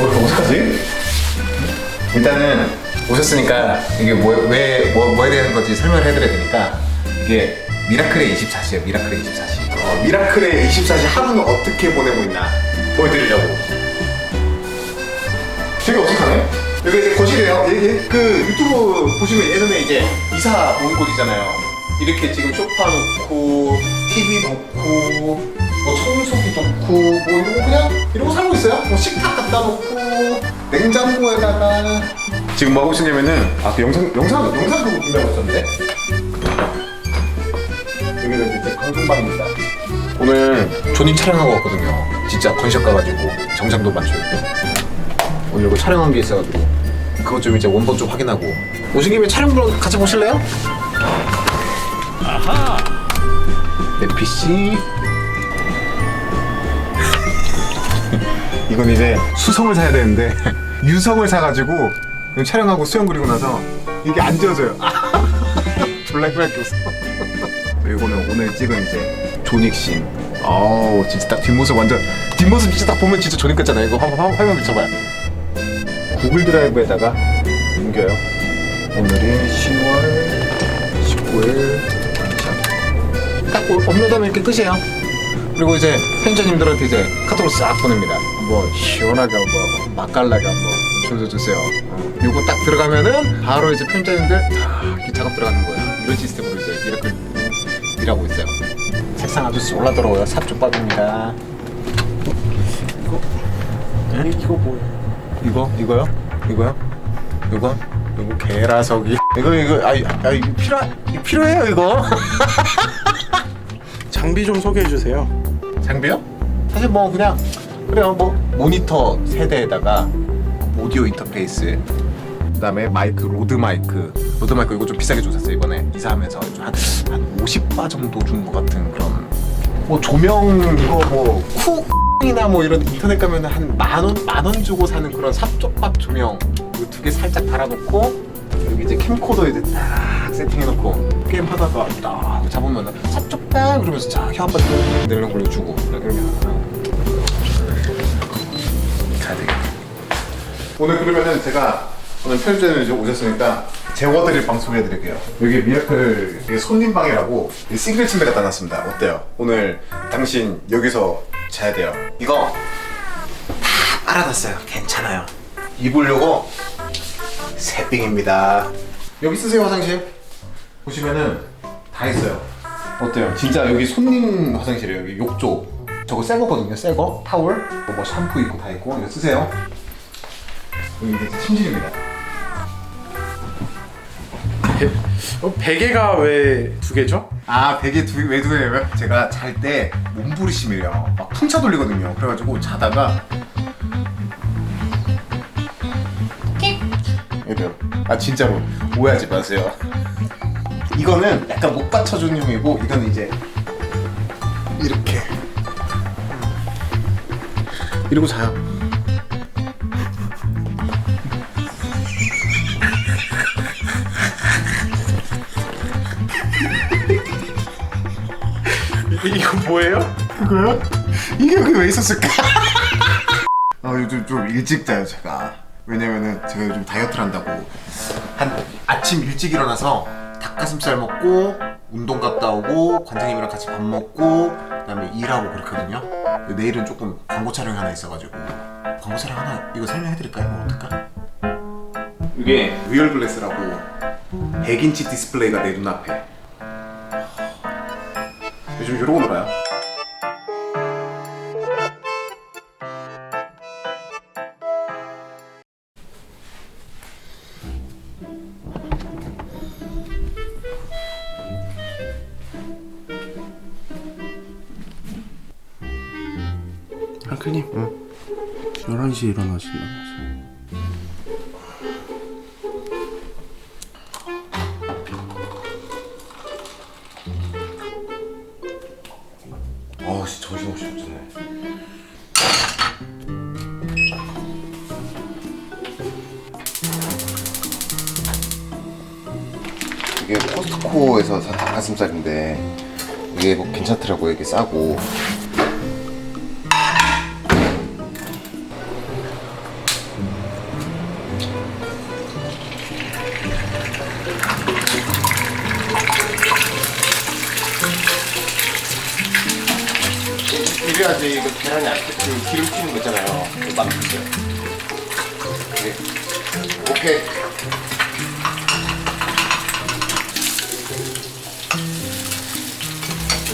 오늘 어떡하지? 일단은 오셨으니까 이게 뭐, 왜, 뭐, 뭐에 대한 건지 설명을 해드려야 되니까 이게 미라클의 24시예요. 미라클의 24시. 어, 미라클의 24시 하루는 어떻게 보내고 있나 보여드리려고. 되게 어색하네. 여기 이제 거실이에요. 예, 예, 그 유튜브 보시면 예전에 이제 이사 온 곳이잖아요. 이렇게 지금 소파 놓고 TV 놓고 뭐 청소기 놓고 뭐 이러고 그냥 이러고 살고 있어요. 뭐 식탁 갖다 놓고 냉장고에다가 지금 뭐 하고 있었냐면은 아 그 영상 영상 영상 보고 준비하고 있었는데 여기가 이제 제 방송방입니다. 오늘 존입 촬영하고 왔거든요. 진짜 건샵 가가지고 정장도 맞추고 오늘 이거 촬영한 게 있어가지고 그것 좀 이제 원본 좀 확인하고 오신 김에 촬영 좀 같이 보실래요? 아하 내 PC 이건 이제 수성을 사야 되는데 유성을 사가지고 촬영하고 수영 그리고 나서 이게 안 지워져요. 힘들게 없어. 그리고는 오늘 찍은 이제 조닉씬 어우 진짜 딱 뒷모습 완전 뒷모습 진짜 딱 보면 진짜 조닉 같잖아요. 이거 한번 화- 화면 비춰봐요. 구글 드라이브에다가 옮겨요. 오늘이 10월 19일 딱 업로드하면 이렇게 끝이에요. 그리고 이제 편집자님들한테 이제 카톡을 싹 보냅니다 한번 시원하게 한번 맛깔나게 한번 줄여주세요 어, 요거 딱 들어가면은 바로 이제 편집자님들 다 이렇게 작업 들어가는 거예요 이런 시스템으로 이제 미라클 일하고 있어요 색상 아주 쏠라더라고요 삽조밥입니다 이거 네? 이거 뭐예요? 이거 이거요? 이거요? 이거? 이거 개라석이 이거 이거 아, 아 이거 필요 이거 필요해요 이거 장비 좀 소개해 주세요. 장비요? 사실 뭐 그냥 그래요 뭐. 모니터 세대에다가 오디오 인터페이스 그다음에 마이크 로드 마이크. 로드 마이크 이거 좀 비싸게 줬었어요 이번에. 이사하면서 한, 한 50바 정도 준 것 같은 그런. 뭐 조명 이거 뭐 쿡 이나 뭐 이런 인터넷 가면 한 만원 만 원 주고 사는 그런 삽조밥 조명. 이거 두개 살짝 달아놓고 여기 이제 캠코더 이제 딱 세팅해놓고 게임 하다가 딱 잡으면 삽조밥? 그러면서 쫙혀 한번 내는 걸로 주고 그러면 가야 오늘 그러면은 제가 오늘 편집자님 이제 오셨으니까 재워드릴 방 소개해드릴게요. 여기 미라클 이게 손님 방이라고 이 싱글 침대가 따놨습니다. 어때요? 오늘 당신 여기서 자야 돼요. 이거 다 알아놨어요. 괜찮아요. 입으려고 새빙입니다. 여기 쓰세요 화장실. 보시면은 다 있어요. 어때요? 진짜 여기 손님 화장실이에요. 여기 욕조. 저거 새 거거든요. 새 거. 타월. 뭐 샴푸 있고 다 있고 이거 쓰세요. 여기 이제 침실입니다. 어, 베개가 왜 두 개죠? 아 베개 두, 왜 두개냐면 제가 잘 때 몸부리심이래요. 막 풍차 돌리거든요. 그래가지고 자다가 이래요. 아 진짜로 오해하지 마세요. 이거는 약간 못 받쳐주는 형이고 이거는 이제 이렇게. 이러고 자요 이거 뭐예요? 그거요? 이게 여기 왜 있었을까? 아 요즘 좀 일찍 자요 제가 왜냐면은 제가 요즘 다이어트를 한다고 한 아침 일찍 일어나서 닭가슴살 먹고 운동 갔다 오고 관장님이랑 같이 밥 먹고 그다음에 일하고 그렇거든요 근데 내일은 조금 광고 촬영 하나 있어가지고 광고 촬영 하나 이거 설명해드릴까요? 뭐 어떨까? 이게 리얼 글래스라고 100인치 디스플레이가 내 눈앞에 요즘 이러고 놀아요 한클님. 응. 11시에 일어나신다면서요. 아, 진짜 정신없이 없잖아요. 이게 코스트코에서 산 닭가슴살인데 이게 뭐 괜찮더라고요. 이게 싸고 만들었어요. 네. 오케이.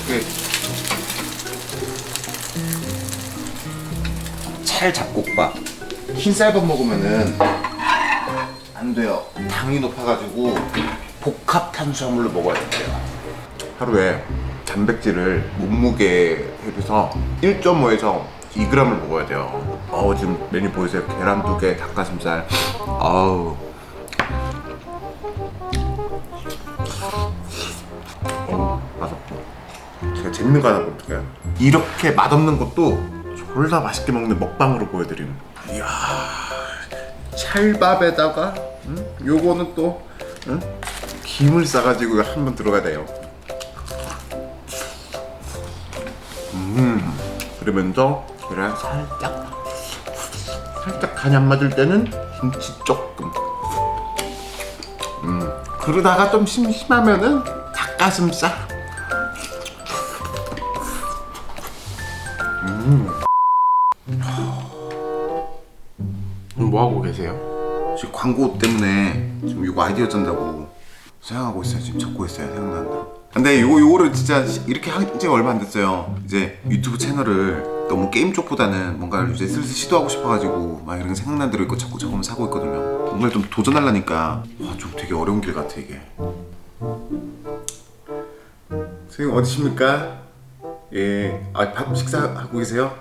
오케이. 찰잡곡밥. 흰쌀밥 먹으면은 안 돼요. 당이 높아가지고 복합 탄수화물로 먹어야 돼요. 하루에 단백질을 몸무게에 비해서 1.5에서 2g을 먹어야 돼요. 어우 지금 메뉴 보이세요? 계란 두 개, 닭가슴살. 어우. 제가 재밌는 거 하나 볼게요. 이렇게 맛없는 것도 졸라 맛있게 먹는 먹방으로 보여드림. 이야, 찰밥에다가, 응? 요거는 또, 응? 김을 싸가지고 한번 들어가야 돼요. 음, 그러면서 계란 살짝, 살짝 간이 안 맞을 때는 김치 조금. 음, 그러다가 좀 심심하면은 닭가슴살. 뭐 하고 계세요? 지금 광고 때문에 지금 이거 아이디어 짠다고 생각하고 있어요. 지금 적고 있어요. 대로. 근데 요거 요거를 진짜 이렇게 한 지 얼마 안 됐어요. 이제 유튜브 채널을 너무 게임 쪽보다는 뭔가를 이제 슬슬 시도하고 싶어가지고 막 이런 생각난 대로 이거 자꾸 적으면 사고 있거든요. 뭔가 좀 도전하려니까 와, 좀 되게 어려운 길 같아 이게. 선생님 어디십니까? 예, 아, 밥 식사하고 계세요?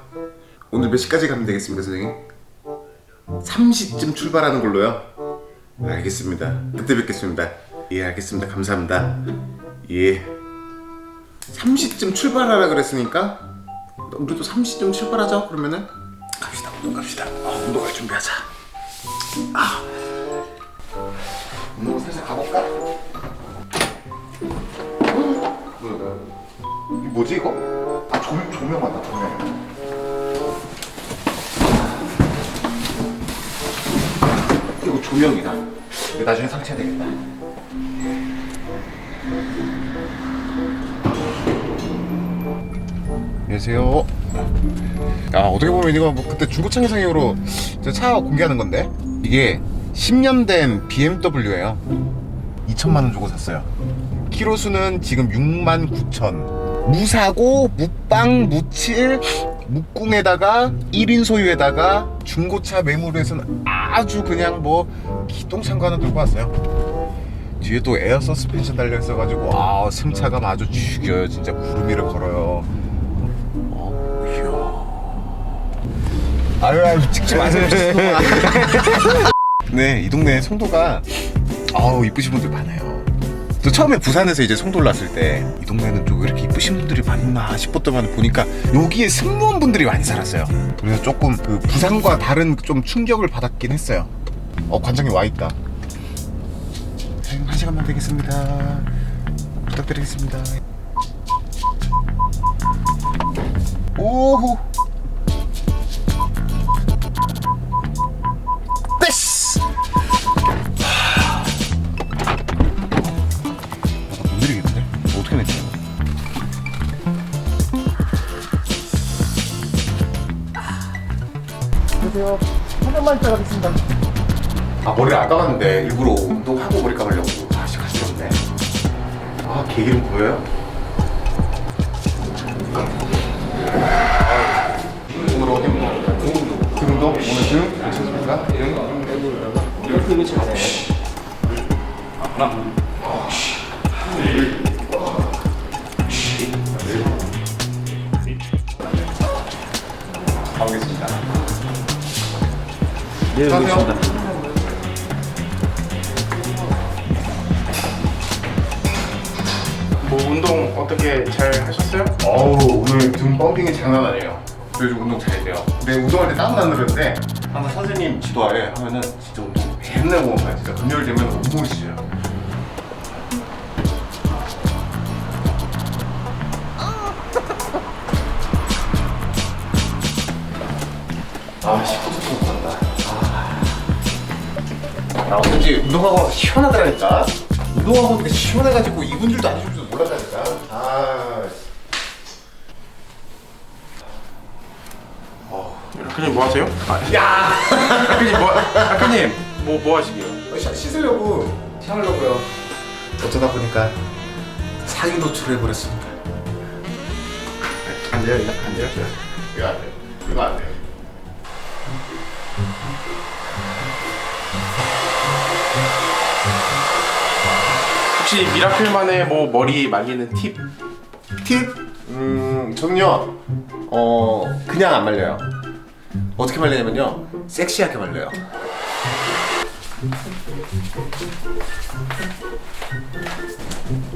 오늘 몇 시까지 가면 되겠습니까, 선생님? 3시쯤 출발하는 걸로요? 알겠습니다. 그때 뵙겠습니다. 예, 알겠습니다. 감사합니다. 예. 30쯤 출발하라 그랬으니까 우리도 30쯤 출발하자. 그러면은 갑시다. 운동 갑시다. 아, 운동할 준비하자. 아. 운동 살짝 가볼까? 이 뭐지 이거? 아 조명 조명 맞다 조명. 이거 조명이다. 이거 나중에 설치해야 되겠다. 안녕하세요. 아 어떻게 보면 이거 뭐 그때 중고차 상용으로 차 공개하는 건데 이게 10년 된 BMW예요. 2천만 원 주고 샀어요. 키로 수는 지금 6만 9천. 무사고 무빵 무칠 무궁에다가 1인 소유에다가 중고차 매물에서는 아주 그냥 뭐 하나 들고 왔어요. 뒤에 또 에어 서스펜션 달려 있어가지고 아 승차감 아주 죽여요. 진짜 구름 위를 걸어요. 아유 아유 찍지 마세요. 네. 이 동네 송도가 아우 이쁘신 분들 많아요. 저 처음에 부산에서 이제 송도 올랐을 때 이 동네는 좀 왜 이렇게 이쁘신 분들이 많나 싶었더만 보니까 여기에 승무원 분들이 많이 살았어요. 그래서 조금 그 부산과 다른 좀 충격을 받았긴 했어요. 어 관장님 와 있다. 선생님 한 시간만 되겠습니다. 부탁드리겠습니다 오호 됐어. 못 내리겠는데? 어떻게 내지? 안녕하세요. 한 번만 있다 가겠습니다. 아 머리를 안 감았는데 일부러 운동하고 머리 감으려고 아씨 가시럽네. 아 개기름 보여요? 가보겠습니다. 네, 안녕하세요. 뭐 운동 어떻게 잘 하셨어요? 어우 오늘 등 펌핑이 장난 아니에요. 그래서 운동 잘 돼요. 근데 운동할 때 땀은 안 나는데 항상 선생님 지도하에 하면은 진짜 운동 맨날 모은 거야. 진짜 금요일 되면 운동을 시켜 아, 시프트 좀 간다. 아, 나 어쩐지 운동하고 시원하더라니까. 운동하고 근데 시원해가지고 입은 줄도 안 입은 줄도 몰랐다니까. 아, 아까님 뭐 하세요? 야! 아까님 뭐 아까님 뭐 뭐 하시게요? 씻- 씻으려고 샤워하려고요. 어쩌다 보니까 상위 노출해 버렸습니다. 안 돼요, 이거 안 돼요. 이거 안 돼. 이거 안 돼. 혹시 미라클만의 뭐 머리 말리는 팁? 팁? 음, 저는요, 어, 그냥 안 말려요. 어떻게 말리냐면요, 섹시하게 말려요.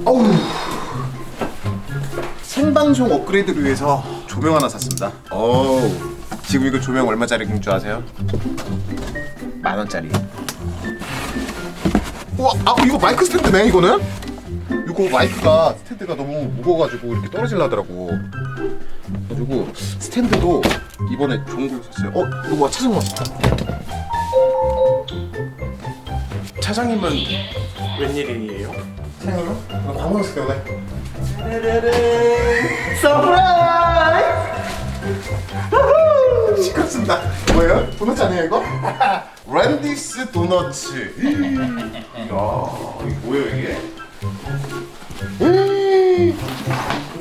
어우. 생방송 업그레이드를 위해서 조명 하나 샀습니다. 어우. 지금 이거 조명 얼마짜리인 줄 아세요? 만 원짜리. 우와, 아 이거 마이크 스탠드네 이거는? 이거 마이크가 스탠드가 너무 무거워가지고 이렇게 떨어질라 하더라고. 그래가지고 스탠드도 이번에 좋은 걸 샀어요. 어, 이거 뭐 찾은 거 같다. 차장님은 웬일이에요? 사장님은? 이거 광고 났을 때문에. 서프라이즈! 시끄럽습니다. 뭐예요? 도넛 아니에요 이거? 랜디스 도너츠. 이야, 이거 뭐예요 이게?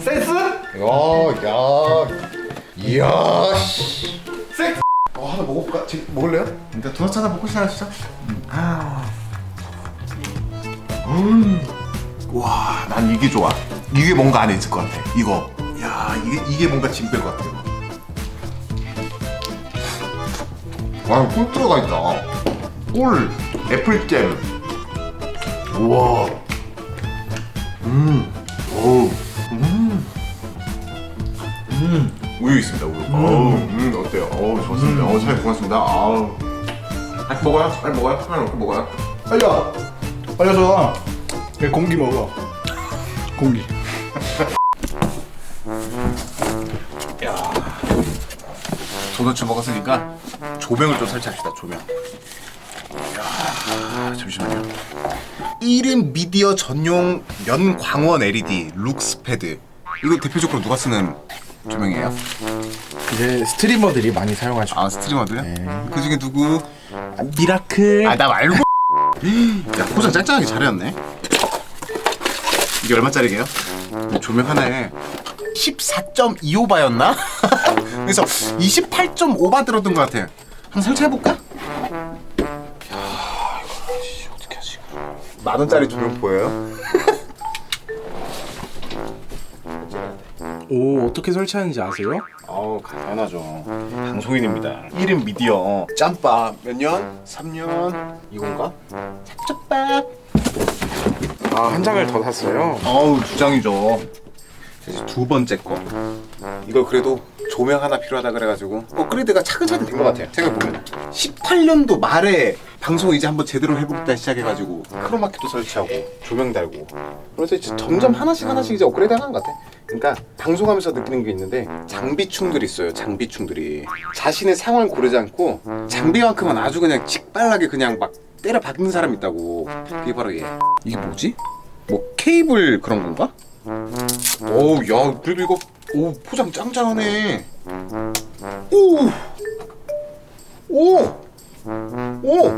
센스? 야, 야, 이야, 씨. 센스. 어, 하나 먹어볼까? 지금 먹을래요? 일단 도넛 하나 먹고 시작하시죠. 아. 음. 와, 난 이게 좋아. 이게 뭔가 안에 있을 것 같아. 이거. 야, 이게 이게 뭔가 짐뺄 것 같아. 와, 꿀 들어가 있다. 꿀, 애플잼. 우와. 음, 오, 음, 음. 우유 있습니다. 우유. 어우, 음, 어때요? 어우, 좋습니다. 어우, 잘 고맙습니다. 아우. 빨리 먹어요. 빨리 먹어요. 카메라 놓고 먹어요. 빨려 빨려서 그냥 공기 먹어 공기 도넛 먹었으니까 조명을 좀 설치합시다 조명 야 잠시만요 1인 미디어 전용 면광원 LED 룩스패드 이거 대표적으로 누가 쓰는 조명이에요? 이제 스트리머들이 많이 사용하죠. 아 스트리머들? 그 중에 누구? 미라클. 아 나 말고 야 포장 짱짱하게 잘해놨네 이게 얼마짜리게요? 조명 하나에 14.25바였나? 그래서 28.5바 들었던 것 같아 한번 설치해볼까? 만 원짜리 조명 보여요? 오 어떻게 설치하는지 아세요? 어우 간단하죠 방송인입니다 1인 미디어 짬밥 몇 년? 3년? 이건가? 짭짭밥 아 한 장을 더 샀어요. 어우 두 장이죠. 이제 두 번째 거. 이거 그래도 조명 하나 필요하다 그래가지고 업그레이드가 차근차근 된 것 같아요. 생각해보면 18년도 말에 방송 이제 한번 제대로 해보겠다 시작해가지고 크로마키도 설치하고 조명 달고 그래서 이제 점점 하나씩 하나씩 이제 업그레이드 하는 것 같아. 그러니까 방송하면서 느끼는 게 있는데 장비충들이 있어요. 장비충들이 자신의 상황을 고르지 않고 장비만큼은 아주 그냥 직발나게 그냥 막 때려 박는 사람 있다고. 그게 바로 얘. 이게 뭐지? 뭐 케이블 그런 건가? 오우 야 그래도 이거 오 포장 짱짱하네. 오오오! 오!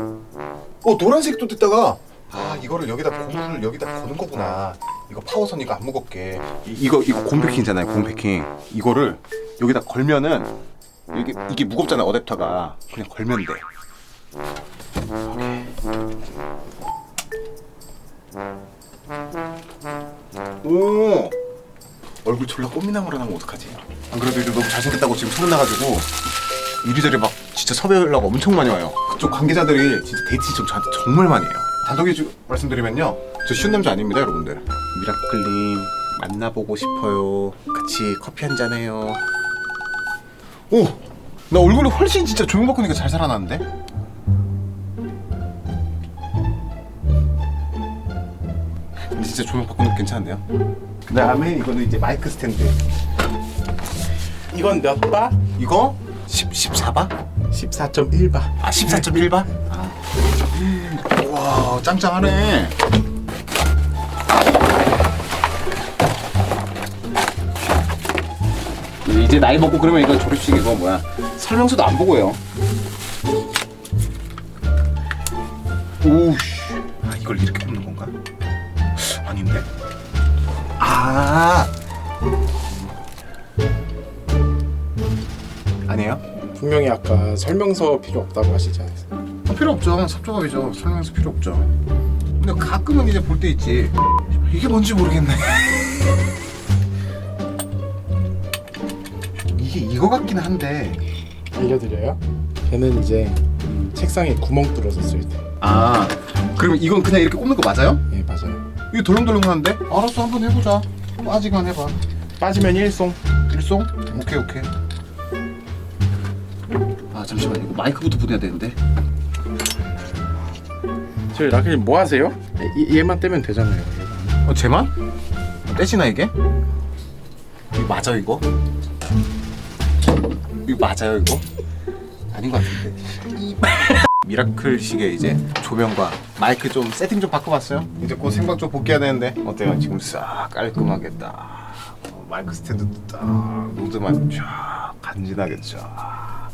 어 노란색도 됐다가. 아 이거를 여기다 고무를 여기다 거는 거구나. 이거 파워선 이거 안 무겁게. 이, 이거 이거 곰패킹이잖아요 곰패킹. 이거를 여기다 걸면은 이게 이게 무겁잖아 어댑터가. 그냥 걸면 돼. 오 얼굴 졸라 꽃미남으로 나면 어떡하지? 안 그래도 이제 너무 잘생겼다고 지금 소문 나가지고 이리저리 막 진짜 섭외 연락 엄청 많이 와요 그쪽 관계자들이 진짜 데이트 신청 저한테 정말 많이 해요 단독에 주, 말씀드리면요 저 쉬운 남자 아닙니다 여러분들 미라클님 만나보고 싶어요 같이 커피 한 잔 해요 오! 나 얼굴이 훨씬 진짜 조명 바꾸니까 잘 살아났는데? 진짜 조명 바꾸는 거 괜찮은데요? 그 다음에 이거는 이제 마이크 스탠드 이건 몇 바? 이거 10, 14바? 14.1바. 아 14.1바? 아. 와 짱짱하네 이제 나이 먹고 그러면 이거 졸업식 이거 뭐야 설명서도 안 보고요. 오우씨. 아 이걸 이렇게 뽑는 건가? 아. 아니에요? 분명히 아까 설명서 필요 없다고 하시지 않았어요? 어, 필요 없죠. 삽조합이죠. 설명서 필요 없죠. 근데 가끔은 이제 볼 때 있지. 이게 뭔지 모르겠네. 이게 이거 같긴 한데. 알려드려요? 걔는 이제 책상에 구멍 뚫어서 쓸 때. 아, 그럼 이건 그냥 이렇게 꼽는 거 맞아요? 예 맞아요. 이거 덜렁덜렁하는데? 알았어, 한번 해보자. 빠지건 해봐. 빠지면 일송. 일송? 오케이, 오케이. 아, 잠시만. 이거 마이크부터 보내야 되는데. 저희 라켓님 뭐 하세요? 이, 얘만 떼면 되잖아요. 어, 쟤만? 어, 떼지나 이게? 이거 맞아 이거? 이거 맞아요 이거? 아닌 것 같은데 미라클식의 이제 조명과 마이크 좀 세팅 좀 바꿔봤어요? 이제 곧 생방 좀 복귀해야 되는데. 어때요? 지금 싹 깔끔하게 딱 어, 마이크 스탠드도 딱 노드만 쫙 간지나게 쫙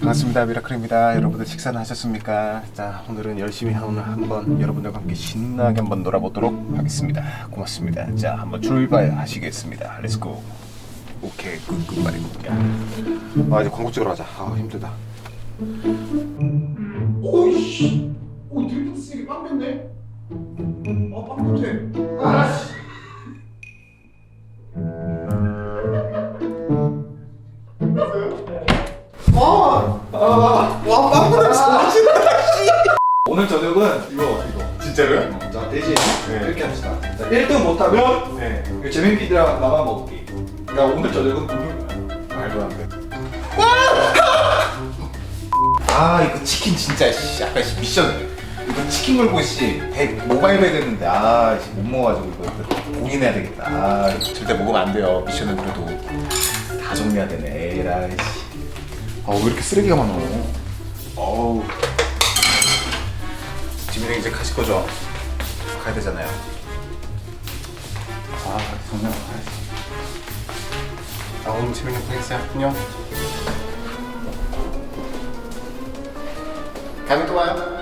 반갑습니다. 미라클입니다. 여러분들 식사는 하셨습니까? 자 오늘은 열심히 오늘 한번 여러분들과 함께 신나게 한번 놀아보도록 하겠습니다. 고맙습니다. 자 한번 출발하시겠습니다. 렛츠고 오케이. 굿굿 말이 굿야 아 이제 광고 찍으러 가자. 아 힘들다 오이씨 오 드리프트 쓰기 빵 됐네. 아빵 못해 아씨 씨, 미션 이거 치킨 씨배 모바일 배 됐는데 아못 먹어가지고 이거 공인해야 되겠다. 아 절대 먹으면 안 돼요. 미션은 그래도 다 정리해야 되네. 에라이 씨아 왜 이렇게 쓰레기가 많아? 어우. 지민이 이제 가실 거죠? 가야 되잖아요. 아 정말 가야지. 아 오늘 재민이 형 가겠어요? 안녕 다음에 또 봐요